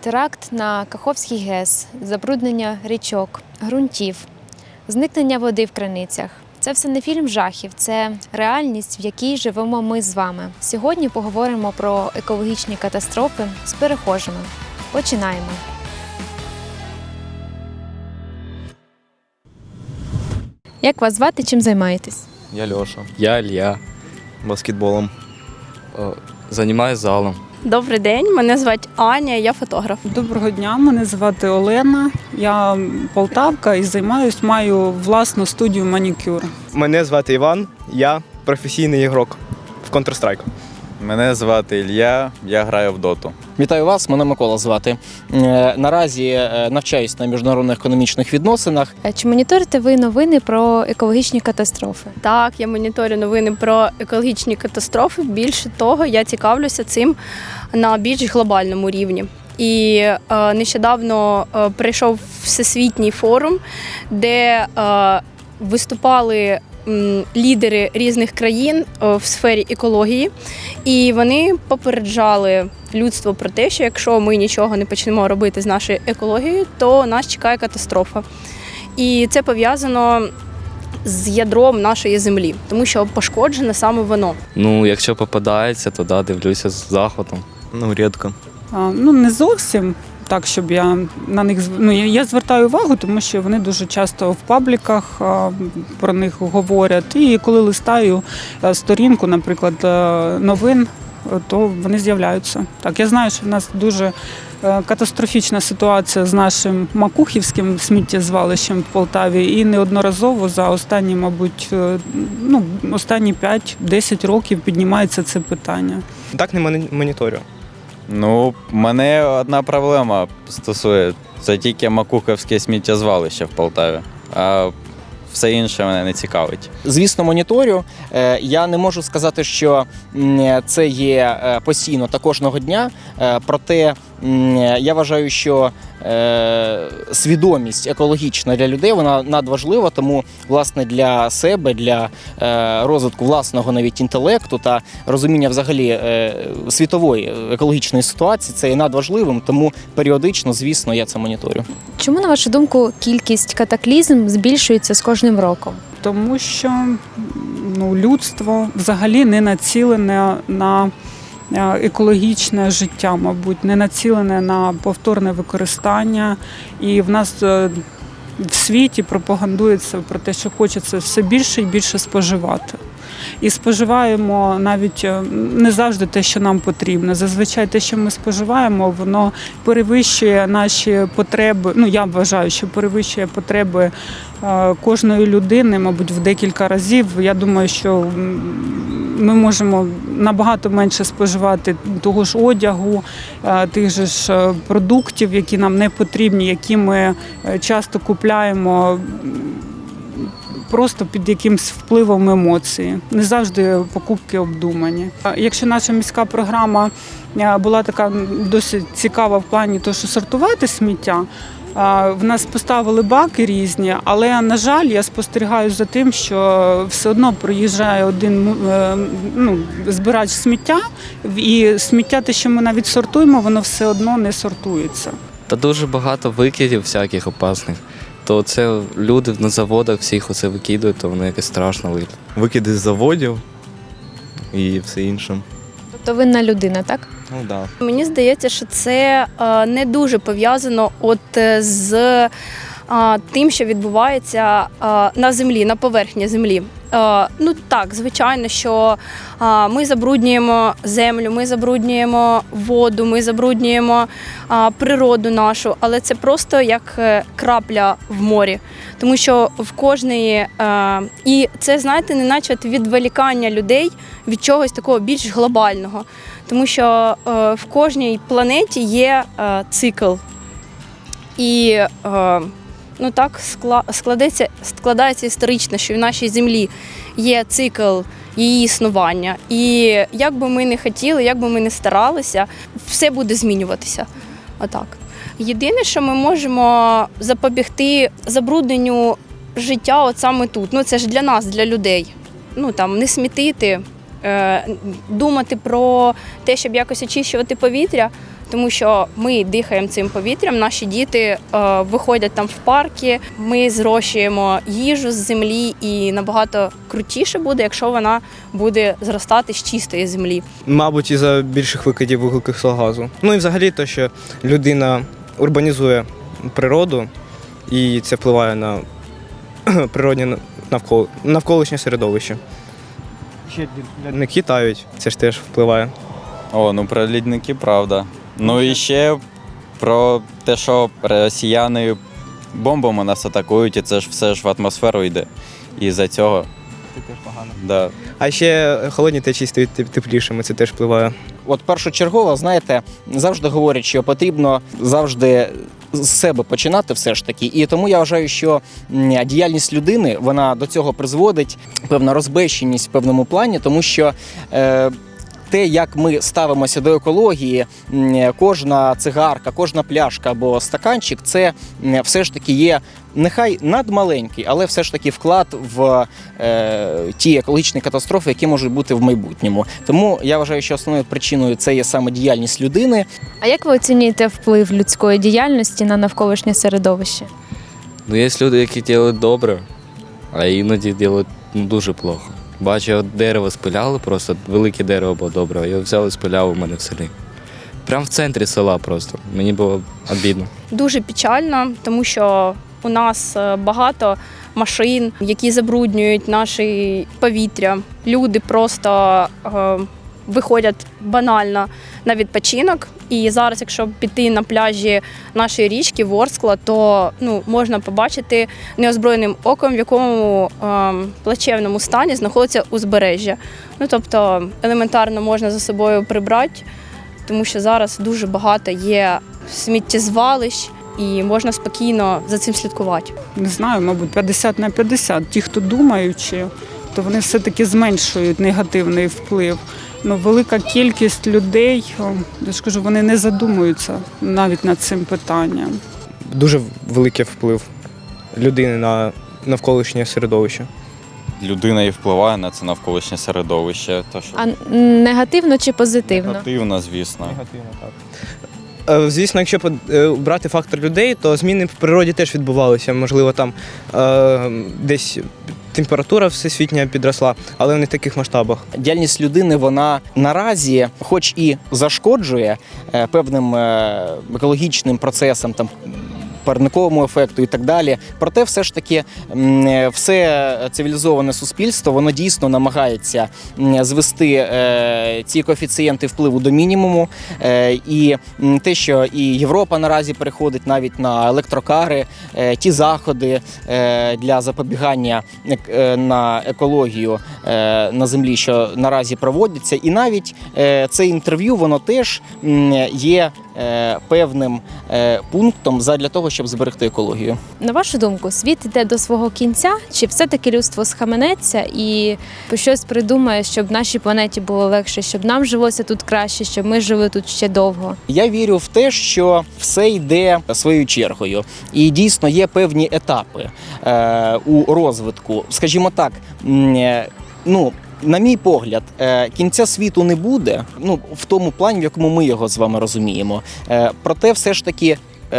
теракт на Каховський ГЕС, забруднення річок, ґрунтів, зникнення води в криницях. Це все не фільм жахів, це реальність, в якій живемо ми з вами. Сьогодні поговоримо про екологічні катастрофи з перехожими. Починаємо. Як вас звати, чим займаєтесь? Я Льоша. Я Ілья. Баскетболом. Е, Займаюсь залом. Добрий день, мене звати Аня, я фотограф. Доброго дня, мене звати Олена. Я Полтавка і займаюсь, маю власну студію манікюр. Мене звати Іван, я професійний ігрок в Counter-Strike. Мене звати Ілля, я граю в доту. Вітаю вас, мене Микола звати. Е, Наразі е, навчаюсь на міжнародних економічних відносинах. Е, Чи моніторите ви новини про екологічні катастрофи? Так, я моніторю новини про екологічні катастрофи. Більше того, я цікавлюся цим на більш глобальному рівні. І е, нещодавно е, прийшов всесвітній форум, де е, виступали лідери різних країн е, в сфері екології, і вони попереджали людство про те, що якщо ми нічого не почнемо робити з нашою екологією, то нас чекає катастрофа. І це пов'язано з ядром нашої землі, тому що пошкоджене саме воно. Ну, якщо попадається, то да, дивлюся з захватом. Ну, рідко. А, Ну не зовсім так, щоб я на них ну, я- звертаю увагу, тому що вони дуже часто в пабліках про них говорять. І коли листаю е, сторінку, наприклад, е, новин, е, то вони з'являються. Так, я знаю, що в нас дуже катастрофічна ситуація з нашим Макухівським сміттєзвалищем в Полтаві, і неодноразово за останні, мабуть, ну останні 5-10 років піднімається це питання. Так не моні- моніторю. Ну, мене одна проблема стосує. Це тільки Макуховське сміттєзвалище в Полтаві. А все інше мене не цікавить. Звісно, моніторю. Е, Я не можу сказати, що це є е, постійно та кожного дня. Е, Проте я вважаю, що е, свідомість екологічна для людей вона надважлива, тому власне для себе, для е, розвитку власного навіть інтелекту та розуміння взагалі е, світової екологічної ситуації це є надважливим. Тому періодично, звісно, я це моніторю. Чому, на вашу думку, кількість катаклізм збільшується з кожним роком? тому що ну, людство взагалі не націлене на е, екологічне життя, мабуть, не націлене на повторне використання. І в нас е, в світі пропагандується про те, що хочеться все більше і більше споживати. І споживаємо навіть е, не завжди те, що нам потрібно. Зазвичай те, що ми споживаємо, воно перевищує наші потреби. Ну я вважаю, що перевищує потреби е, кожної людини, мабуть, в декілька разів. Я думаю, що ми можемо набагато менше споживати того ж одягу, е, тих же ж е, продуктів, які нам не потрібні, які ми е, часто купляємо. Просто під якимсь впливом емоцій. Не завжди покупки обдумані. Якщо наша міська програма була така досить цікава в плані того, що сортувати сміття, в нас поставили баки різні, але на жаль, я спостерігаю за тим, що все одно проїжджає один е, ну, збирач сміття, і сміття, те, що ми навіть сортуємо, воно все одно не сортується. Та дуже багато викидів всяких опасних. То це люди на заводах всіх оце викидують, то воно якось страшно виглядає. Викиди з заводів і все інше. Тобто винна людина, так? Ну. Да. Мені здається, що це е, не дуже пов'язано от е, з е, тим, що відбувається на землі, на поверхні землі. Ну так, звичайно, що ми забруднюємо землю, ми забруднюємо воду, ми забруднюємо природу нашу, але це просто як крапля в морі. Тому що в кожної і це знаєте, не наче відволікання людей від чогось такого більш глобального. Тому що е, в кожній планеті є е, цикл. І е, ну так складеться, складається історично, що в нашій землі є цикл її існування. І як би ми не хотіли, як би ми не старалися, все буде змінюватися. Отак. Єдине, що ми можемо запобігти забрудненню життя от саме тут. Ну це ж для нас, для людей. Ну там не смітити, думати про те, щоб якось очищувати повітря. тому що ми дихаємо цим повітрям. Наші діти е, виходять там в парки. Ми зрощуємо їжу з землі, і набагато крутіше буде, якщо вона буде зростати з чистої землі. Мабуть, із-за більших викидів вуглекислого газу. Ну і взагалі те, що людина урбанізує природу, і це впливає на природне навколо, навколишнє середовище. Ще лідники тають, це ж теж впливає. О, ну про лідники правда. Ну і ще про те, що росіяни бомбами нас атакують, і це ж все ж в атмосферу йде. І за цього, Це теж погано. да. А ще холодні течії стають теп- теплішими, це теж впливає. От першочергово, знаєте, завжди говорять, що потрібно завжди з себе починати все ж таки. І тому я вважаю, що діяльність людини вона до цього призводить певна розбещеність в певному плані, тому що. Е, те, як ми ставимося до екології, кожна цигарка, кожна пляшка або стаканчик, це все ж таки є нехай надмаленький, але все ж таки вклад в е, ті екологічні катастрофи, які можуть бути в майбутньому. Тому я вважаю, що основною причиною це є саме діяльність людини. А як ви оцінюєте вплив людської діяльності на навколишнє середовище? Ну, є люди, які роблять добре, а іноді роблять ну, дуже плохо. Бачу, дерево спиляли, просто велике дерево було добре, його взяли спиляли у мене в селі. Прямо в центрі села просто. Мені було обідно. Дуже печально, тому що у нас е, багато машин, які забруднюють наше повітря. Люди просто е, виходять банально на відпочинок. І зараз, якщо піти на пляжі нашої річки Ворскла, то ну, можна побачити неозброєним оком, в якому е, плачевному стані знаходиться узбережжя. Ну тобто елементарно можна за собою прибрати, тому що зараз дуже багато є сміттєзвалищ, і можна спокійно за цим слідкувати. не знаю, мабуть, 50 на 50. Ті, хто думаючи, то вони все-таки зменшують негативний вплив. Ну, велика кількість людей, я ж кажу, вони не задумуються навіть над цим питанням. Дуже великий вплив людини на навколишнє середовище. Людина і впливає на це навколишнє середовище. То, що А негативно чи позитивно? негативно, звісно. Негативно, так. Е, Звісно, якщо е, брати фактор людей, то зміни в природі теж відбувалися. Можливо, там е, десь температура всесвітня підросла, але не в таких масштабах. Діяльність людини вона наразі, хоч і зашкоджує певним екологічним процесам, там парниковому ефекту і так далі. Проте, все ж таки, е, все цивілізоване суспільство воно дійсно намагається звести е, ці коефіцієнти впливу до мінімуму. Е, І те, що і Європа наразі переходить навіть на електрокари, ті заходи для запобігання на екологію на землі, що наразі проводяться, і навіть це інтерв'ю, воно теж є певним е, пунктом задля того, щоб зберегти екологію. На вашу думку, світ йде до свого кінця, чи все-таки людство схаменеться і щось придумає, щоб нашій планеті було легше, щоб нам жилося тут краще, щоб ми жили тут ще довго? Я вірю в те, що все йде своєю чергою, і дійсно є певні етапи е, у розвитку. Скажімо так, е, ну. На мій погляд, е, кінця світу не буде, ну в тому плані, в якому ми його з вами розуміємо. Е, Проте, все ж таки,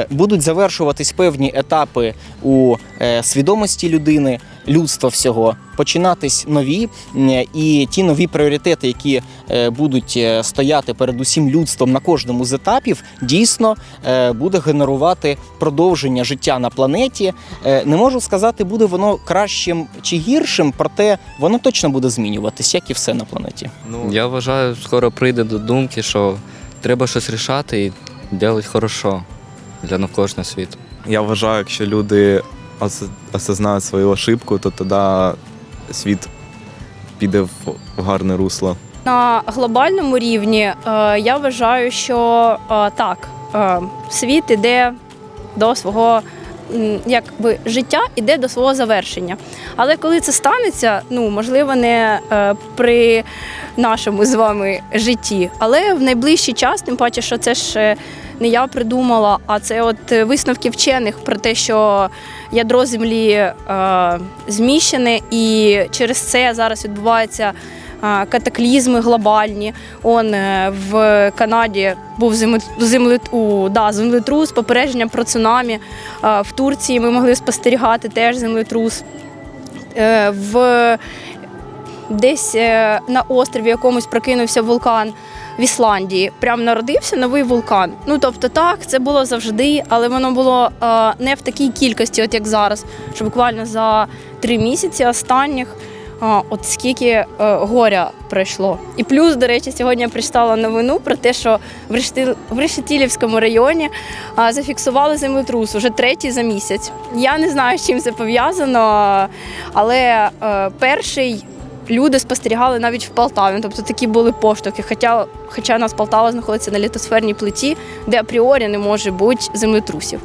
будуть завершуватись певні етапи у е, свідомості людини, людства всього, починатись нові, і ті нові пріоритети, які е, будуть е, стояти перед усім людством на кожному з етапів, дійсно е, буде генерувати продовження життя на планеті. Е, Не можу сказати, буде воно кращим чи гіршим, проте воно точно буде змінюватись, як і все на планеті. Ну Я вважаю, скоро прийде до думки, що треба щось рішати і робити хорошо для навколишнього світу. Я вважаю, якщо люди осознають свою ошибку, то тоді світ піде в гарне русло. На глобальному рівні е, я вважаю, що е, так, е, світ іде до свого якби життя іде до свого завершення. Але коли це станеться, ну можливо, не е, при нашому з вами житті, але в найближчий час, тим паче, що це ж е, не я придумала, а це от е, висновки вчених про те, що ядро землі е, зміщене, і через це зараз відбувається а, катаклізми глобальні. Он е, в Канаді був земле, земле, у, да, землетрус, попередження про цунамі. В Турції ми могли спостерігати теж землетрус. Е, В десь е, на острові якомусь прокинувся вулкан в Ісландії. Прям народився новий вулкан. Ну тобто, так, це було завжди, але воно було е, не в такій кількості, от як зараз. Що буквально за три місяці останніх. А, от скільки е, горя пройшло. І плюс, до речі, сьогодні я прочитала новину про те, що в, Решти... в Решетілівському районі а, зафіксували землетрус уже третій за місяць. Я не знаю, з чим це пов'язано, але е, перший люди спостерігали навіть в Полтаві. Тобто такі були поштовхи. Хоча, хоча у нас Полтава знаходиться на літосферній плиті, де апріорі не може бути землетрусів.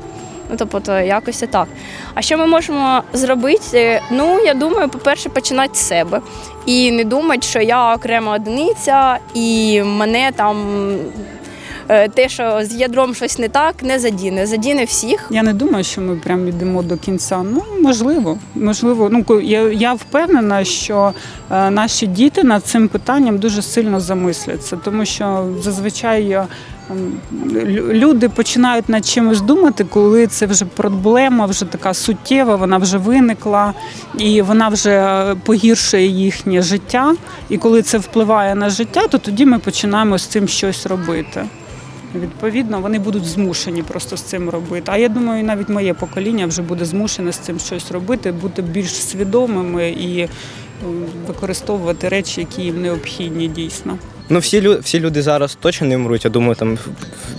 Ну, тобто, якось так. А що ми можемо зробити? Ну, я думаю, по-перше, починати з себе. І не думати, що я окрема одиниця, і мене там е, те, що з ядром щось не так, не задіне. Задіне всіх. Я не думаю, що ми прям йдемо до кінця. Ну можливо, можливо. Ну я, я впевнена, що е, наші діти над цим питанням дуже сильно замисляться, тому що зазвичай. е, лю- Люди починають над чимось думати, коли це вже проблема, вже така суттєва, вона вже виникла, і вона вже е, погіршує їхнє життя. І коли це впливає на життя, то тоді ми починаємо з цим щось робити. Відповідно, вони будуть змушені просто з цим робити. А я думаю, навіть моє покоління вже буде змушене з цим щось робити, бути більш свідомими і е, використовувати речі, які їм необхідні дійсно. Ну, всі, всі люди зараз точно не вмруть. Я думаю, там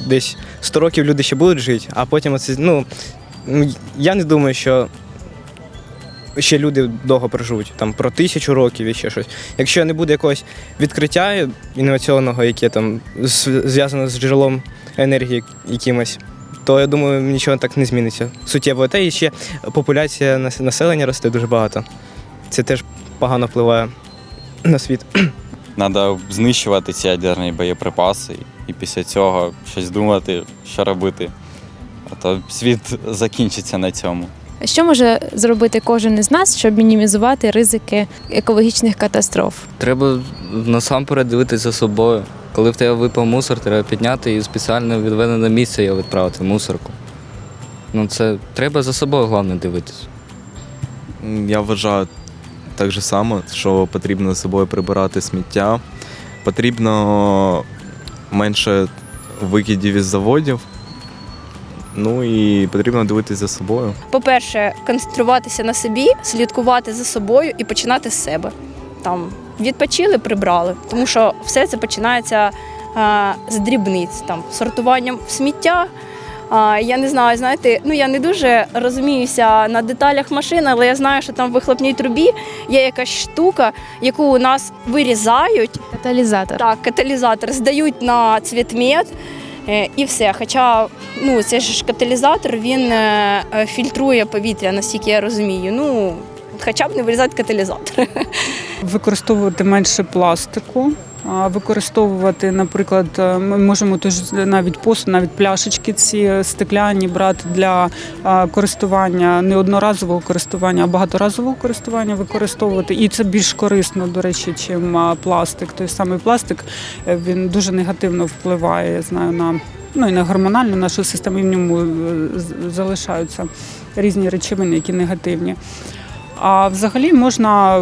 десь 100 років люди ще будуть жити, а потім оце, ну, я не думаю, що ще люди довго проживуть, там про тисячу років і ще щось. Якщо не буде якогось відкриття інноваційного, яке там зв'язане з джерелом енергії якимось, то я думаю, нічого так не зміниться. Суттєво. Та і ще популяція населення росте дуже багато. Це теж погано впливає на світ. Треба знищувати ці ядерні боєприпаси і після цього щось думати, що робити. А то світ закінчиться на цьому. Що може зробити кожен із нас, щоб мінімізувати ризики екологічних катастроф? Треба насамперед дивитися за собою. Коли в тебе випав мусор, треба підняти і спеціально відведене місце його відправити в мусорку. Ну, це треба за собою головне дивитися. Я вважаю так же само, що потрібно за собою прибирати сміття. Потрібно менше викидів із заводів. Ну і потрібно дивитися за собою. По-перше, концентруватися на собі, слідкувати за собою і починати з себе. Там відпочили, прибрали, тому що все це починається а, з дрібниць, там сортуванням сміття. А, я не знаю, знаєте, ну я не дуже розуміюся на деталях машин, але я знаю, що там в вихлопній трубі є якась штука, яку у нас вирізають, Каталізатор. так, каталізатор здають на цвітмет і все. Хоча ну, це ж каталізатор, він е, е, фільтрує повітря, наскільки я розумію. Ну, хоча б не вирізати каталізатор. Використовувати менше пластику. Використовувати, наприклад, е, ми можемо теж навіть посуд, навіть пляшечки ці стекляні брати для користування не одноразового користування, а багаторазового користування використовувати. І це більш корисно, до речі, чим пластик. Той самий пластик е, він дуже негативно впливає, я знаю, на ну і на гормональну нашу систему. І в ньому е, залишаються різні речовини, які негативні. А взагалі можна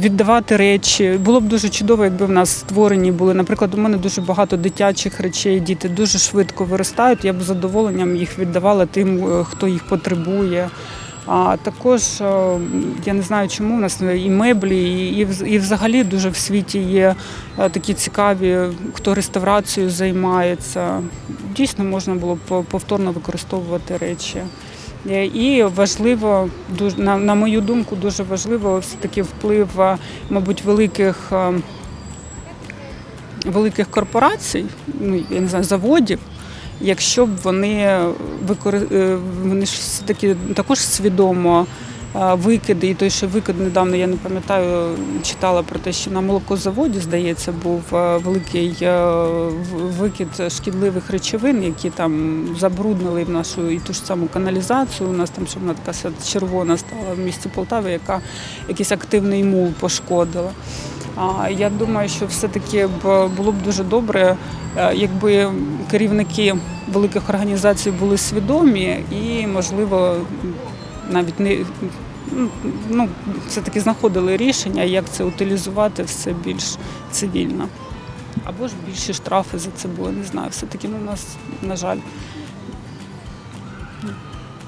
віддавати речі. Було б дуже чудово, якби в нас створені були. Наприклад, у мене дуже багато дитячих речей, діти дуже швидко виростають. Я б з задоволенням їх віддавала тим, е, хто їх потребує. А також е, я не знаю, чому у нас і меблі, і, і, взагалі дуже в світі є е, такі цікаві, хто реставрацією займається. Дійсно можна було б повторно використовувати речі. Е, І важливо, на, мою думку, дуже важливо все-таки вплив, е, мабуть, великих, е, великих корпорацій, ну я не знаю, заводів. Якщо б вони вони ж все-таки також свідомо викиди, і той, що викид недавно, я не пам'ятаю, читала про те, що на молокозаводі, здається, був е, великий е, викид шкідливих речовин, які там забруднили в нашу і ту ж саму каналізацію. У нас там, щоб вона така червона стала в місті Полтави, яка якийсь активний мул пошкодила. А, Я думаю, що все-таки було б дуже добре, е, якби керівники великих організацій були свідомі і, можливо, навіть не ну, все-таки знаходили рішення, як це утилізувати все більш цивільно. Або ж більші штрафи за це були, не знаю. Все-таки ну, у нас, на жаль,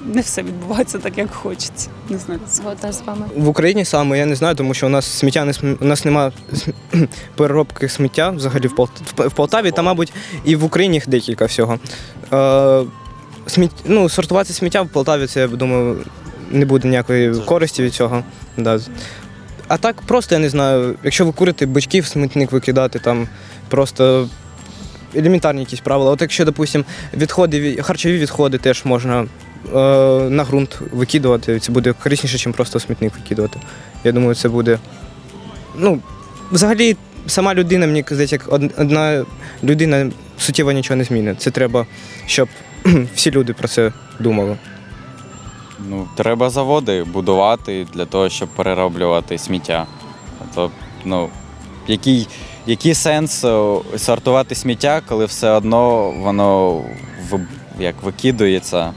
не все відбувається так, як хочеться. Не знаю. Згодна з вами. В Україні саме я не знаю, тому що у нас сміття не см- у нас немає переробки сміття взагалі в, Пол... в Полтаві, та, мабуть, і в Україні їх декілька всього. Е, сміт... ну, сортувати сміття в Полтаві, це я думаю, не буде ніякої користі від цього. Да. А так просто я не знаю, якщо ви курите бичків в смітник викидати, там просто елементарні якісь правила. От якщо, допустимо, відходи, ві- харчові відходи теж можна е, на ґрунт викидувати, це буде корисніше, ніж просто смітник викидувати. Я думаю, це буде. Ну, взагалі, сама людина, мені здається, як одна людина суттєво нічого не змінить. Це треба, щоб всі люди про це думали. Ну, треба заводи будувати для того, щоб перероблювати сміття. А то, ну, який, який сенс е, сортувати сміття, коли все одно воно в, як викидується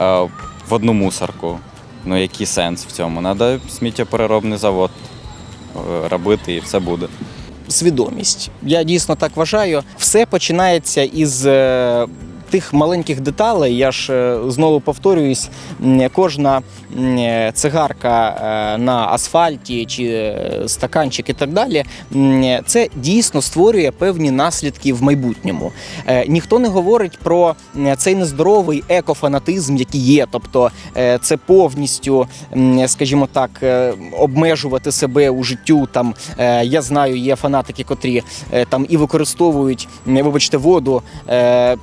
е, в одну мусорку. Ну, який сенс в цьому? Треба сміттєпереробний завод е, робити і все буде. свідомість. Я дійсно так вважаю. Все починається із тих маленьких деталей. Я ж е, знову повторююсь, кожна цигарка е, на асфальті чи е, стаканчик і так далі. Це дійсно створює певні наслідки в майбутньому. Ніхто не говорить про цей нездоровий екофанатизм, який є. Тобто це повністю, скажімо так, обмежувати себе у життю. Там я знаю, є фанатики, котрі там і використовують, вибачте, воду,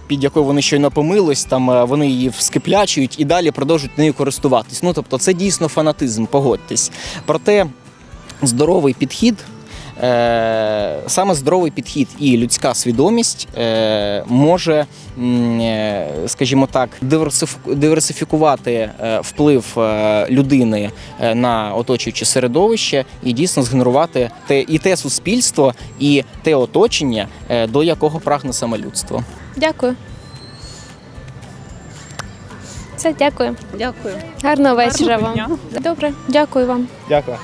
під якою вони щойно помились, там е, вони її вскиплячують і далі продовжують нею користуватись. Ну тобто, це дійсно фанатизм, погодьтесь. Проте здоровий підхід. Е, саме здоровий підхід і людська свідомість е, може, скажімо так, диверсиф- диверсифікувати вплив людини на оточуюче середовище і дійсно згенерувати те і те суспільство, і те оточення, до якого прагне саме людство. Дякую. Все, дякую. Дякую. Гарного вечора Гарного вам. дня. Добре, дякую вам. Дякую.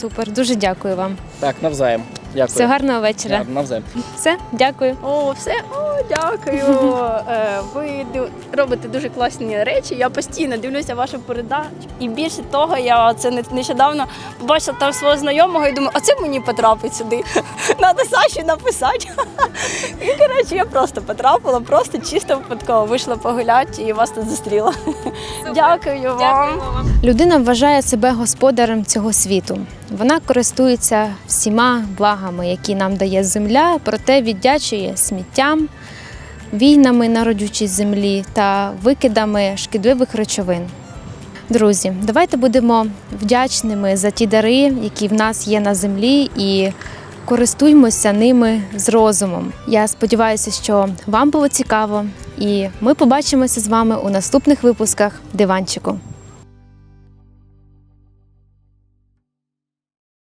Супер, дуже дякую вам. Так, навзаєм. Дякую. Всього гарного вечора. Да, навзаєм. Все, дякую. О, все, о, дякую. Е, Ви ду- робите дуже класні речі. Я постійно дивлюся вашу передачу. І більше того, я це не- нещодавно побачила там свого знайомого і думаю, а це мені потрапить сюди. Надо Саші написати. І коротше, я просто потрапила, просто чисто випадково вийшла погуляти і вас тут зустріла. Дякую вам. Людина вважає себе господарем цього світу. Вона користується всіма благами, які нам дає земля, проте віддячує сміттям, війнами на родючій землі та викидами шкідливих речовин. Друзі, давайте будемо вдячними за ті дари, які в нас є на землі, і користуймося ними з розумом. Я сподіваюся, що вам було цікаво, і ми побачимося з вами у наступних випусках диванчику.